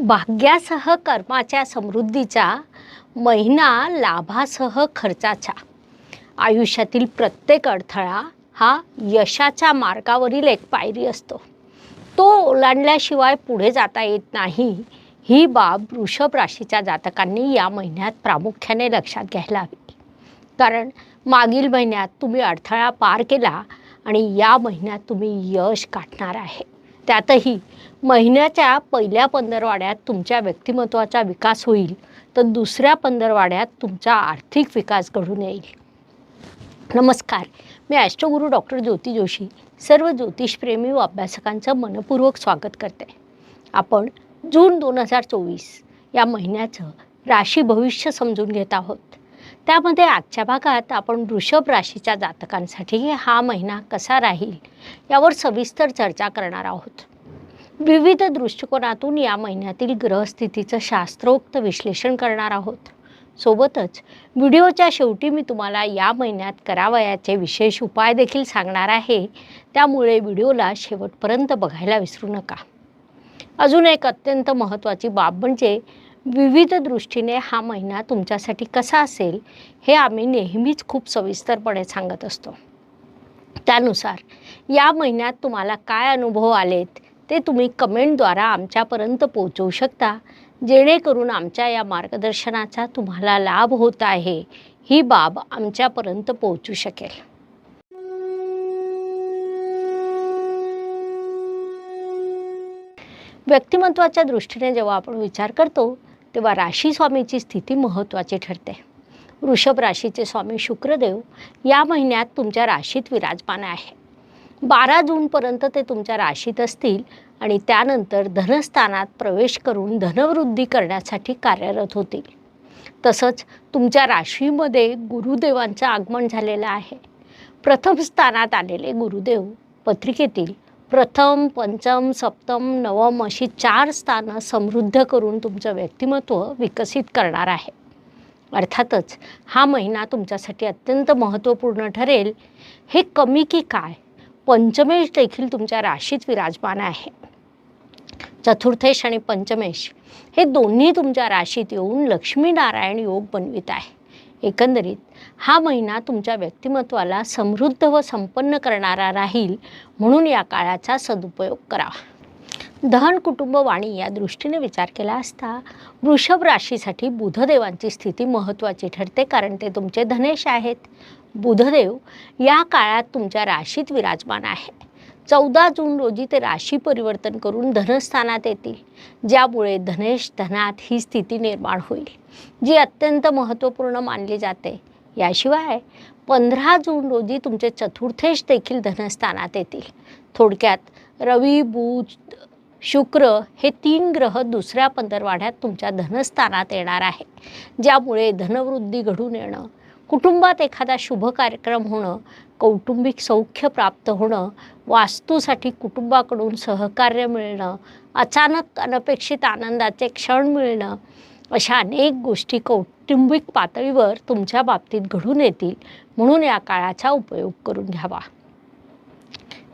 भाग्यासह कर्माच्या समृद्धीचा महिना लाभासह खर्चाचा. आयुष्यातील प्रत्येक अडथळा हा यशाच्या मार्गावरील एक पायरी असतो. तो ओलांडल्याशिवाय पुढे जाता येत नाही ही बाब वृषभ राशीच्या जातकांनी या महिन्यात प्रामुख्याने लक्षात घ्यायला हवी. कारण मागील महिन्यात तुम्ही अडथळा पार केला आणि या महिन्यात तुम्ही यश गाठणार आहे. त्यातही महिन्याच्या पहिल्या पंधरवाड्यात तुमच्या व्यक्तिमत्वाचा विकास होईल तर दुसऱ्या पंधरवाड्यात तुमचा आर्थिक विकास घडून येईल. नमस्कार मी ॲस्ट्रोगुरू डॉक्टर ज्योती जोशी सर्व ज्योतिषप्रेमी व अभ्यासकांचं मनपूर्वक स्वागत करते. आपण जून दोन हजार चोवीस या महिन्याचं राशी भविष्य समजून घेत आहोत. त्यामध्ये आजच्या भागात आपण वृषभ राशीच्या जातकांसाठी हा महिना कसा राहील यावर सविस्तर चर्चा करणार आहोत. विविध दृष्टिकोनातून या महिन्यातील ग्रहस्थितीचं शास्त्रोक्त विश्लेषण करणार आहोत. सोबतच व्हिडिओच्या शेवटी मी तुम्हाला या महिन्यात करावयाचे विशेष उपाय देखील सांगणार आहे. त्यामुळे व्हिडिओला शेवटपर्यंत बघायला विसरू नका. अजून एक अत्यंत महत्त्वाची बाब म्हणजे विविध दृष्टीने हा महिना तुमच्यासाठी कसा असेल हे आम्ही नेहमीच खूप सविस्तरपणे सांगत असतो. त्यानुसार या महिन्यात तुम्हाला काय अनुभव आलेत ते तुम्ही कमेंटद्वारा आमच्यापर्यंत पोहोचवू शकता. जेणेकरून आमच्या या मार्गदर्शनाचा तुम्हाला लाभ होत आहे ही बाब आमच्यापर्यंत पोहोचू शकेल. व्यक्तिमत्वाच्या दृष्टीने जेव्हा आपण विचार करतो तेव्हा राशी स्वामीची स्थिती महत्त्वाची ठरते. वृषभ राशीचे स्वामी शुक्रदेव या महिन्यात तुमच्या राशीत विराजमान आहे. बारा जूनपर्यंत ते तुमच्या राशीत असतील आणि त्यानंतर धनस्थानात प्रवेश करून धनवृद्धी करण्यासाठी कार्यरत होतील. तसंच तुमच्या राशीमध्ये गुरुदेवांचं आगमन झालेलं आहे. प्रथम स्थानात आलेले गुरुदेव पत्रिकेतील प्रथम पंचम सप्तम नवम अशी चार स्थानं समृद्ध करून तुमचं व्यक्तिमत्व विकसित करणार आहे. अर्थातच हा महिना तुमच्यासाठी अत्यंत महत्त्वपूर्ण ठरेल. हे कमी की काय? पंचमेश देखील तुमच्या राशीत विराजमान आहे. चतुर्थेश आणि पंचमेश हे दोन्ही तुमच्या राशीत येऊन लक्ष्मीनारायण योग बनवित आहे. एकंदरीत हा महिना तुमच्या व्यक्तिमत्वाला समृद्ध व संपन्न करणारा राहील म्हणून या काळाचा सदुपयोग करावा. दहन कुटुंब वाणी या दृष्टीने विचार केला असता वृषभ राशीसाठी बुधदेवांची स्थिती महत्त्वाची ठरते कारण ते तुमचे धनेश आहेत. बुधदेव या काळात तुमच्या राशीत विराजमान आहे चौदा जून रोजी ते राशी परिवर्तन करून धनस्थानात येतील ज्यामुळे धनेश धनात ही स्थिती निर्माण होईल जी अत्यंत महत्त्वपूर्ण मानली जाते. याशिवाय पंधरा जून रोजी तुमचे चतुर्थेश देखील धनस्थानात येतील. थोडक्यात रवी बुध शुक्र हे तीन ग्रह दुसऱ्या पंधरवाड्यात तुमच्या धनस्थानात येणार आहे ज्यामुळे धनवृद्धी घडून येणं कुटुंबात एखादा शुभ कार्यक्रम होणं कौटुंबिक सौख्य प्राप्त होणं वास्तूसाठी कुटुंबाकडून सहकार्य मिळणं अचानक अनपेक्षित आनंदाचे क्षण मिळणं अशा अनेक गोष्टी कौटुंबिक पातळीवर तुमच्या बाबतीत घडून येतील म्हणून या काळाचा उपयोग करून घ्यावा.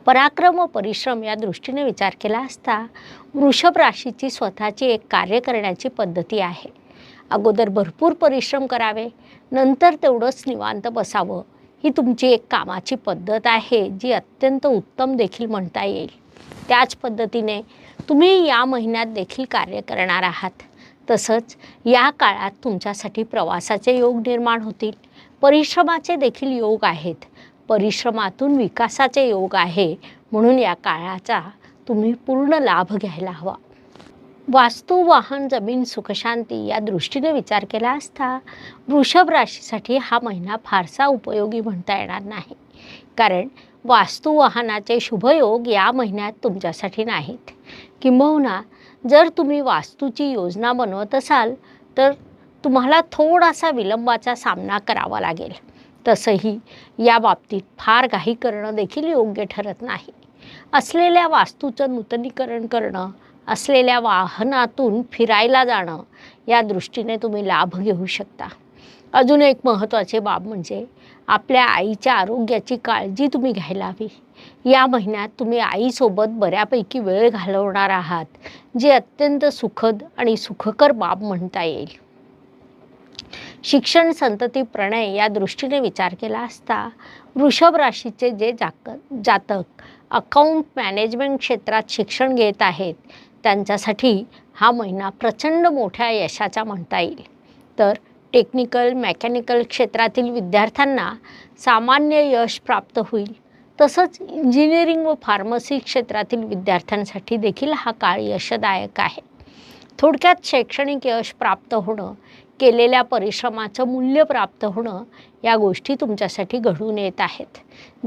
पराक्रम व परिश्रम या दृष्टीने विचार केला असता वृषभ राशीची स्वतःची एक कार्य करण्याची पद्धती आहे. अगोदर भरपूर परिश्रम करावे नंतर तेवढंच निवांत बसावं. ही तुमची एक कामाची पद्धत आहे जी अत्यंत उत्तम देखील म्हणता येईल. त्याच पद्धतीने तुम्ही या महिन्यात देखील कार्य करणार आहात. तसंच या काळात तुमच्यासाठी प्रवासाचे योग निर्माण होतील. परिश्रमाचे देखील योग आहेत. परिश्रमातून विकासाचे योग आहे. म्हणून या काळाचा तुम्ही पूर्ण लाभ घ्यायला हवा. वास्तू वाहन जमीन सुखशांती या दृष्टीने विचार केला असता वृषभ राशीसाठी हा महिना फारसा उपयोगी म्हणता येणार नाही. कारण वास्तू वाहनाचे शुभयोग या महिन्यात तुमच्यासाठी नाहीत. किंबहुना जर तुम्ही वास्तूची योजना बनवत असाल तर तुम्हाला थोडासा विलंबाचा सामना करावा लागेल. तसंही या बाबतीत फार काही करणं देखील योग्य ठरत नाही. असलेल्या वास्तूचं नूतनीकरण करणं असलेल्या वाहनातून फिरायला जाणं या दृष्टीने तुम्ही लाभ घेऊ शकता. अजून एक महत्त्वाची बाब म्हणजे आपल्या आईच्या आरोग्याची काळजी तुम्ही घ्यायला हवी. या महिन्यात तुम्ही आईसोबत बऱ्यापैकी वेळ घालवणार आहात जी अत्यंत सुखद आणि सुखकर बाब म्हणता येईल. शिक्षण संतती प्रणय या दृष्टीने विचार केला असता वृषभ राशीचे जे जाक जातक अकाउंट मॅनेजमेंट क्षेत्रात शिक्षण घेत आहेत त्यांच्यासाठी हा महिना प्रचंड मोठ्या यशाचा म्हणता येईल. तर टेक्निकल मेकॅनिकल क्षेत्रातील विद्यार्थ्यांना सामान्य यश प्राप्त होईल. तसंच इंजिनिअरिंग व फार्मसी क्षेत्रातील विद्यार्थ्यांसाठी देखील हा काळ यशदायक आहे. थोडक्यात शैक्षणिक यश प्राप्त होणं केलेल्या परिश्रमाचं मूल्य प्राप्त होणं या गोष्टी तुमच्यासाठी घडून येत आहेत.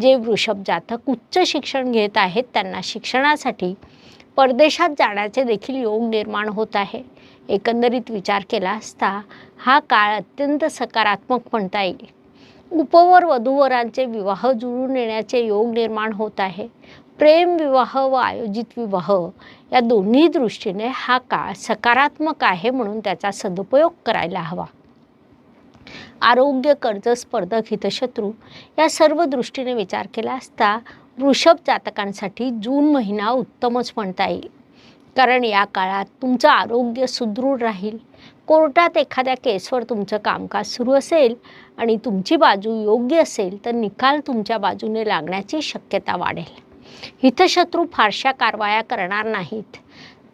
जे वृषभ जातक उच्च शिक्षण घेत आहेत त्यांना शिक्षणासाठी परदेशात जाण्याचे देखील योग निर्माण होत आहे. एकंदरीत विचार केला असता हा काळ अत्यंत सकारात्मक म्हणता येईल. उपवर वधूवरांचे विवाह जुळून येण्याचे योग निर्माण होत आहे. प्रेम विवाह व आयोजित विवाह या दोन्ही दृष्टीने हा काळ सकारात्मक आहे म्हणून त्याचा सदुपयोग करायला हवा. आरोग्य कर्ज स्पर्धक हितशत्रू या सर्व दृष्टीने विचार केला असता वृषभ जातकांसाठी जून महिना उत्तमच म्हणता येईल. कारण या काळात तुमचं आरोग्य सुदृढ राहील. कोर्टात एखाद्या केसवर तुमचं कामकाज सुरू असेल आणि तुमची बाजू योग्य असेल तर निकाल तुमच्या बाजूने लागण्याची शक्यता वाढेल. हितशत्रू फारशा कारवाया करणार नाहीत.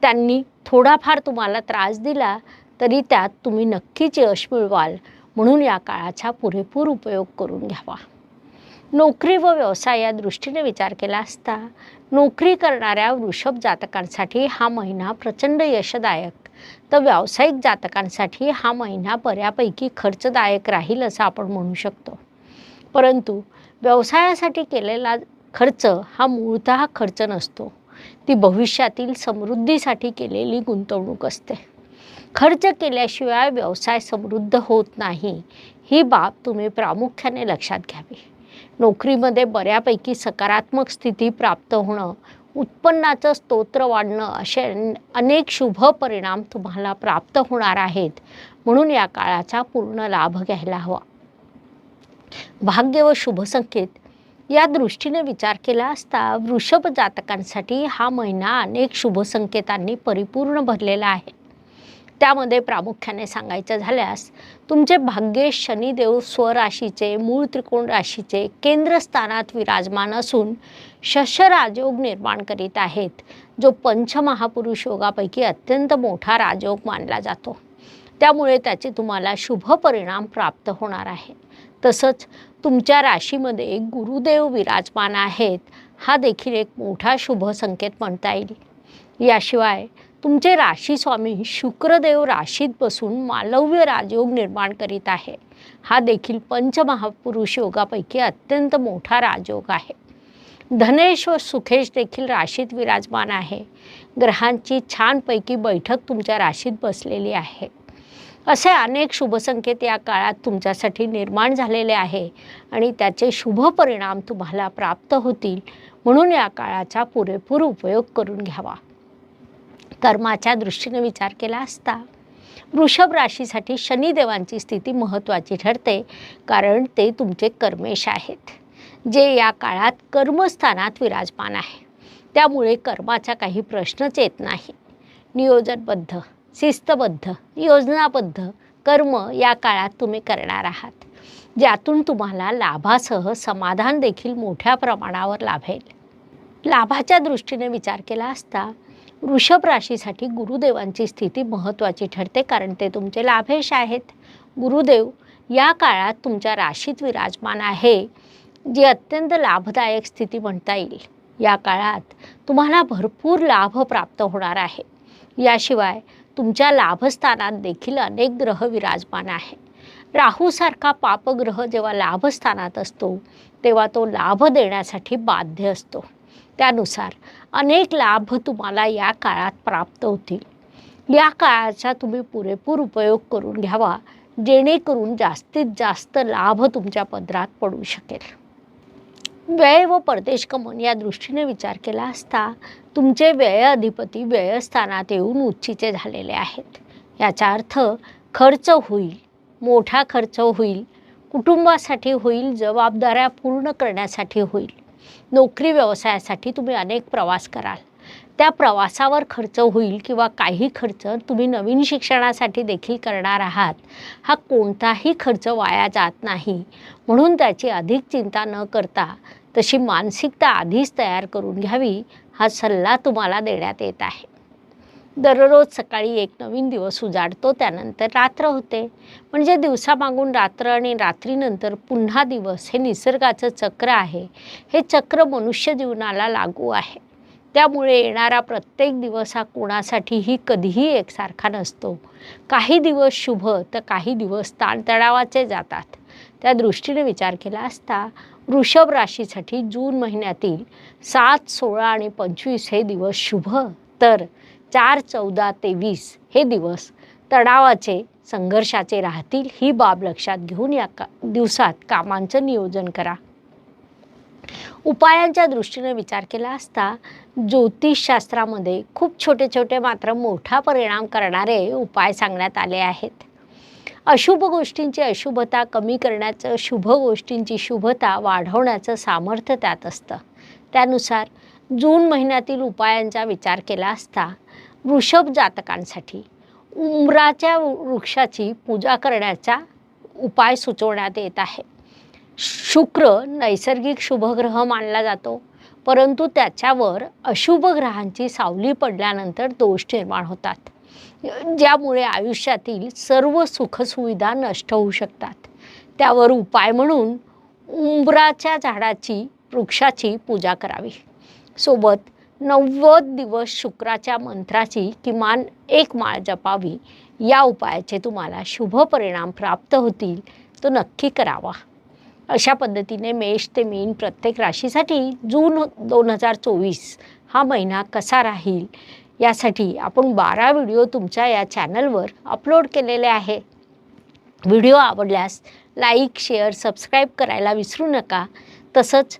त्यांनी थोडाफार तुम्हाला त्रास दिला तरी त्यात तुम्ही नक्कीच यश मिळवाल. म्हणून या काळाचा पुरेपूर उपयोग करून घ्यावा. नोकरी व व्यवसाय या दृष्टीने विचार केला असता नोकरी करणाऱ्या वृषभ जातकांसाठी हा महिना प्रचंड यशदायक. तर व्यावसायिक जातकांसाठी हा महिना बऱ्यापैकी खर्चदायक राहील असं आपण म्हणू शकतो. परंतु व्यवसायासाठी केलेला खर्च हा मूळतः खर्च नसतो. ती भविष्यातील समृद्धीसाठी केलेली गुंतवणूक असते. खर्च केल्याशिवाय व्यवसाय समृद्ध होत नाही. ही बाब तुम्ही प्रामुख्याने लक्षात घ्यावी. नोकरीमध्ये बऱ्यापैकी सकारात्मक स्थिती प्राप्त होणं उत्पन्नाचं स्तोत्र वाढणं असे अनेक शुभ परिणाम तुम्हाला प्राप्त होणार आहेत. म्हणून या काळाचा पूर्ण लाभ घ्यायला हवा. भाग्य व शुभ संकेत. या दृष्टीने विचार केला असता वृषभ जातकांसाठी हा महिना अनेक शुभ संकेतांनी परिपूर्ण भरलेला आहे. त्यामध्ये प्रामुख्याने सांगायचं झाल्यास तुमचे भाग्य शनिदेव स्वराशीचे मूळ त्रिकोण राशीचे केंद्रस्थानात विराजमान असून शशराजयोग निर्माण करीत आहेत जो पंचमहापुरुष योगापैकी अत्यंत मोठा राजयोग मानला जातो. त्यामुळे त्याचे तुम्हाला शुभ परिणाम प्राप्त होणार आहे. तसंच तुमच्या राशीमध्ये गुरुदेव विराजमान आहेत हा देखील एक मोठा शुभ संकेत म्हणता येईल. याशिवाय तुमचे राशी स्वामी शुक्रदेव राशीत बसून मालव्य राजयोग निर्माण करीत आहे. हा देखील पंचमहापुरुष योगापैकी अत्यंत मोठा राजयोग आहे. धनेश व सुखेश देखील राशीत विराजमान आहे. ग्रहांची छानपैकी बैठक तुमच्या राशीत बसलेली आहे. असे अनेक शुभसंकेत या काळात तुमच्यासाठी निर्माण झालेले आहे आणि त्याचे शुभ परिणाम तुम्हाला प्राप्त होतील म्हणून या काळाचा पुरेपूर उपयोग करून घ्यावा. कर्माच्या दृष्टीने विचार केला असता. वृषभ राशीसाठी शनिदेवांची स्थिती महत्त्वाची ठरते कारण ते तुमचे कर्मेश आहेत जे या काळात कर्मस्थानात विराजमान आहे. त्यामुळे कर्माचा काही प्रश्नच येत नाही. नियोजनबद्ध शिस्तबद्ध योजनाबद्ध कर्म या काळात तुम्ही करणार आहात ज्यातून तुम्हाला लाभासह समाधान देखील मोठ्या प्रमाणावर लाभेल. लाभाच्या दृष्टीने विचार केला असता वृषभ राशीसाठी गुरुदेवांची स्थिती महत्त्वाची ठरते कारण ते तुमचे लाभेश आहेत. गुरुदेव या काळात तुमच्या राशीत विराजमान आहे. जी अत्यंत लाभदायक स्थिती म्हणता येईल. या काळात तुम्हाला भरपूर लाभ प्राप्त होणार आहे. याशिवाय तुमच्या लाभस्थानात देखील अनेक ग्रह विराजमान आहे. राहूसारखा पापग्रह जेव्हा लाभस्थानात असतो तेव्हा तो लाभ देण्यासाठी बाध्य असतो. त्यानुसार अनेक लाभ तुम्हाला या काळात प्राप्त होतील. या काळाचा तुम्ही पुरेपूर उपयोग करून घ्यावा जेणेकरून जास्तीत जास्त लाभ तुमच्या पदरात पडू शकेल. व्यय व परदेशगमन या दृष्टीने विचार केला असता तुमचे व्यय अधिपती व्ययस्थानात येऊन उच्चीचे झालेले आहेत. याचा अर्थ खर्च होईल मोठा खर्च होईल कुटुंबासाठी होईल जबाबदाऱ्या पूर्ण करण्यासाठी होईल. नोकरी व्यवसायासाठी तुम्ही अनेक प्रवास कराल. त्या प्रवासावर खर्च होईल किंवा काही खर्च तुम्ही नवीन शिक्षणासाठी देखील करणार आहात हा कोणताही खर्च वाया जात नाही. म्हणून त्याची अधिक चिंता न करता तशी मानसिकता आधीच तयार करून घ्यावी हा सल्ला तुम्हाला देण्यात येत आहे. दररोज सकाळी एक नवीन दिवस उजाडतो त्यानंतर रात्र होते. म्हणजे दिवसामागून रात्र आणि रात्रीनंतर पुन्हा दिवस हे निसर्गाचं चक्र आहे. हे चक्र मनुष्य जीवनाला लागू आहे. त्यामुळे येणारा प्रत्येक दिवस हा कोणासाठीही कधीही एकसारखा नसतो. काही दिवस शुभ तर काही दिवस ताणतणावाचे जातात. त्या दृष्टीने विचार केला असता वृषभ राशीसाठी जून महिन्यातील सात सोळा आणि पंचवीस हे दिवस शुभ तर चार चौदा ते वीस हे दिवस तणावाचे संघर्षाचे राहतील ही बाब लक्षात घेऊन या का दिवसात कामांचं नियोजन करा. उपायांच्या दृष्टीने विचार केला असता ज्योतिषशास्त्रामध्ये खूप छोटे छोटे मात्र मोठा परिणाम करणारे उपाय सांगण्यात आले आहेत. अशुभ गोष्टींची अशुभता कमी करण्याचं शुभ गोष्टींची शुभता वाढवण्याचं सामर्थ्य त्यात असतं. त्यानुसार जून महिन्यातील उपायांचा विचार केला असता वृषभ जातकांसाठी उमराच्या वृक्षाची पूजा करण्याचा उपाय सुचवण्यात येत आहे. शुक्र नैसर्गिक शुभग्रह मानला जातो परंतु त्याच्यावर अशुभ ग्रहांची सावली पडल्यानंतर दोष निर्माण होतात. ज्यामुळे आयुष्यातील सर्व सुखसुविधा नष्ट होऊ शकतात. त्यावर उपाय म्हणून उंबराच्या झाडाची वृक्षाची पूजा करावी. सोबत नव्वद दिवस शुक्राच्या मंत्राची किमान एक माळ जपावी. या उपायाचे तुम्हाला शुभ परिणाम प्राप्त होतील. तो नक्की करावा. अशा पद्धतीने मेष ते मीन प्रत्येक राशीसाठी जून दोन हजार चोवीस हा महिना कसा राहील? यासाठी आपण बारा व्हिडिओ तुमच्या या चॅनलवर अपलोड केलेले आहे व्हिडिओ आवडल्यास लाईक शेअर सबस्क्राईब करायला विसरू नका. तसंच